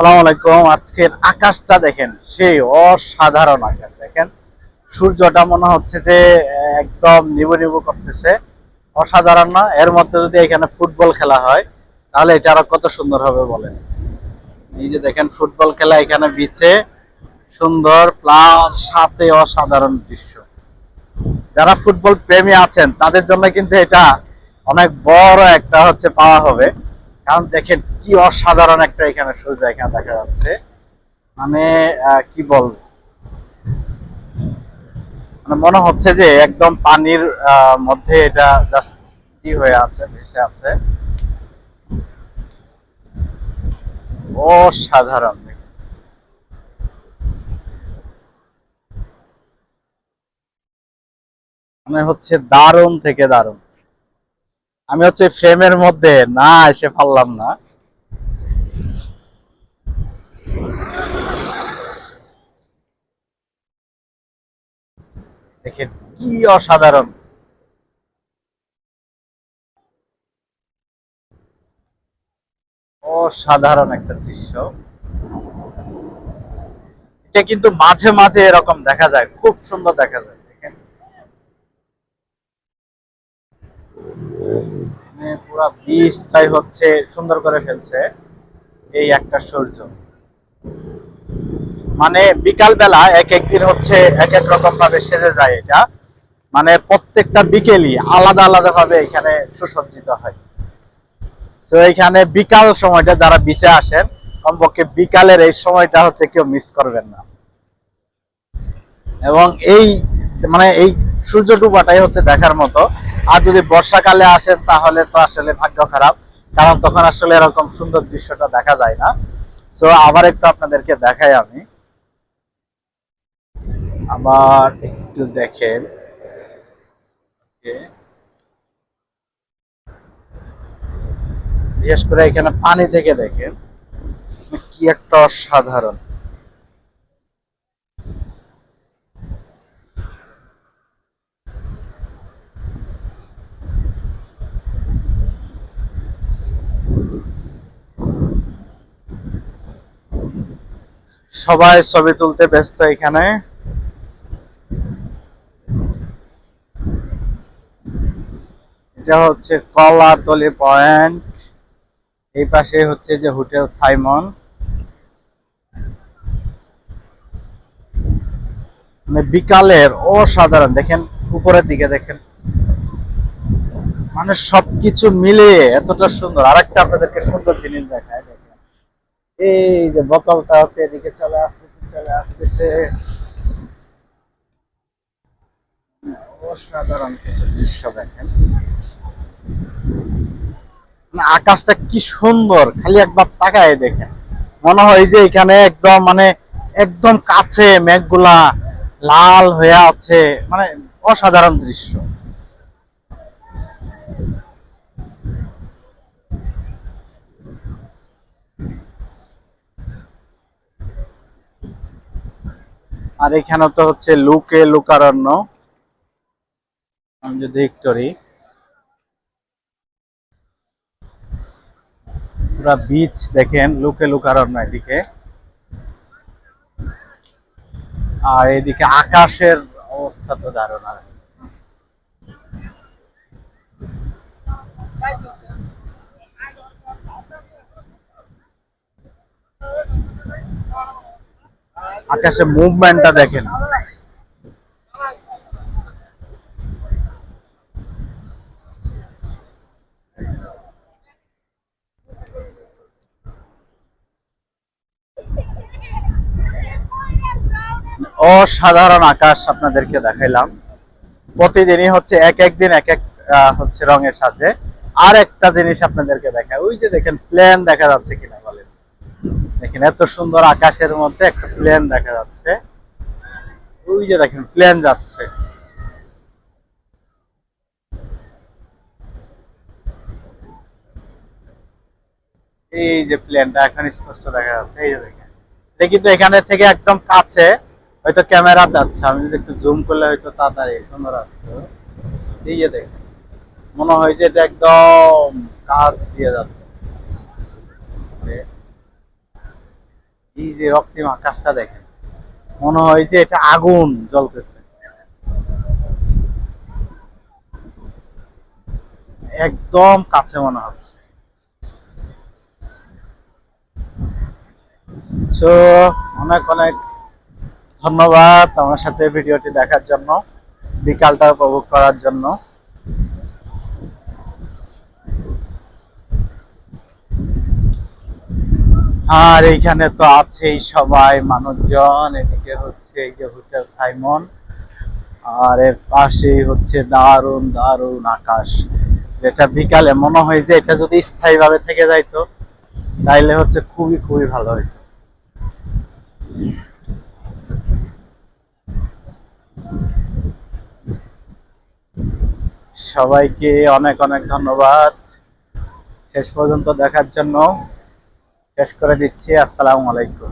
আসসালামু আলাইকুম। আজকের আকাশটা দেখেন, সেই অসাধারণ আকাশ দেখেন। সূর্যটা মনে হচ্ছে যে, একদম নিবু নিবু করতেছে। অসাধারণ না, এর মধ্যে যদি এখানে ফুটবল খেলা হয়, তাহলে এটা আরও কত সুন্দর হবে বলেন। এই যে দেখেন, ফুটবল খেলা এখানে বিচে সুন্দর প্লাস সাথে অসাধারণ দৃশ্য। যারা ফুটবল প্রেমী আছেন, তাদের জন্য কিন্তু এটা অনেক বড় একটা হচ্ছে পাওয়া হবে। কারণ দেখেন কি অসাধারণ একটা এখানে সূর্য এখানে দেখা যাচ্ছে। মানে কি বল মানে মনে হচ্ছে যে একদম পানির মধ্যে এটা জাস্ট কি হয়ে আছে, ভেসে আছে। অসাধারণ। মানে হচ্ছে দারুণ থেকে দারুণ। আমি হচ্ছে ফ্রেমের মধ্যে না এসে পারলাম না। দেখেন কি অসাধারণ। অসাধারণ একটা দৃশ্য। এটা কিন্তু মাঝে মাঝে এরকম দেখা যায়, খুব সুন্দর দেখা যায়, দেখেন। পুরো বীজটাই হচ্ছে সুন্দর করে ফেলছে এই একটা সূর্য। মানে বিকাল বেলা এক একদিন হচ্ছে এক এক রকম ভাবে সেজে যায় এটা। মানে প্রত্যেকটা বিকেলই আলাদা আলাদা ভাবে এখানে সুসজ্জিত হয়। তো এখানে বিকাল সময়টা যারা বিচে আসেন, কমপক্ষে বিকালের এই সময়টা হচ্ছে কেউ মিস করবেন না। এবং এই মানে এই সূর্য ডুবাটাই হচ্ছে দেখার মতো। আর যদি বর্ষাকালে আসেন, তাহলে তো আসলে ভাগ্য খারাপ। কারণ তখন আসলে এরকম সুন্দর দৃশ্যটা দেখা যায় না। সো আবার একটু আপনাদেরকে দেখাই আমি। আবার একটু দেখেন। বিশেষ করে এখানে পানি থেকে দেখেন, কি একটা অসাধারণ। সবাই ছবি তুলতে ব্যস্ত এখানে। এটা হচ্ছে কলাতলি পয়েন্ট। এই পাশে হচ্ছে যে হোটেল সাইমন। মানে বিকালের অসাধারণ, দেখেন উপরের দিকে দেখেন। মানে সবকিছু মিলিয়ে এতটা সুন্দর। আরেকটা আপনাদেরকে সুন্দর জিনিস দেখায়, দেখেন। এই যে বোতলটা হচ্ছে এদিকে চলে আসতেছে চলে আসতেছে। অসাধারণ কিছু দৃশ্য দেখেন। মানে আকাশটা কি সুন্দর, খালি একবার তাকায় দেখেন। মনে হয় যে এখানে একদম মানে একদম কাছে মেঘগুলা লাল হয়ে আছে মানে অসাধারণ দৃশ্য। আর এখানে তো হচ্ছে লুকে লুকারণ্য। আমি যদি একটুরি পুরা বিচ দেখেন, লুকে লুকারণ্য এদিকে। আর এদিকে আকাশের অবস্থা তো দারুণ আর। আকাশে মুভমেন্টটা দেখেন। অসাধারণ আকাশ আপনাদেরকে দেখাইলাম। প্রতিদিনই হচ্ছে এক এক দিন এক এক হচ্ছে রঙের সাথে আর একটা জিনিস আপনাদেরকে দেখায় ওই যে দেখেন, প্লেন দেখা যাচ্ছে কিনা বলেন? দেখেন, এত সুন্দর আকাশের মধ্যে একটা প্লেন দেখা যাচ্ছে। ওই যে দেখেন, প্লেন যাচ্ছে। এই যে প্লেনটা এখন স্পষ্ট দেখা যাচ্ছে। এই যে দেখেন কিন্তু এখানে থেকে একদম কাছে। হয়তো ক্যামেরা যাচ্ছে, আমি যদি একটু জুম করলে হয়তো তাড়াতাড়ি সুন্দর আসতো। এই যে দেখেন মনে হয় যে এটা একদম কাজ দিয়ে যাচ্ছে। এই যে রক্তিম আকাশটা দেখেন, মনে হয় যে এটা আগুন জ্বলতেছে। একদম কাছে মনে হচ্ছে। অনেক অনেক ধন্যবাদ আমার সাথে ভিডিওটি দেখার জন্য, বিকালটা উপভোগ করার জন্য। আর এইখানে তো আছেই সবাই, মানুষজন, এদিকে হচ্ছে এই যে হোটেল সাইমন, আর এর পাশেই হচ্ছে দারুণ দারুণ আকাশ। যেটা বিকালে মনে হয় যে এটা যদি স্থায়ীভাবে থেকে যাইতো, তাইলে হচ্ছে খুবই খুবই ভালো হইতো। সবাইকে অনেক অনেক ধন্যবাদ। শেষ পর্যন্ত দেখার জন্য শেষ করে দিচ্ছি। আসসালামু আলাইকুম।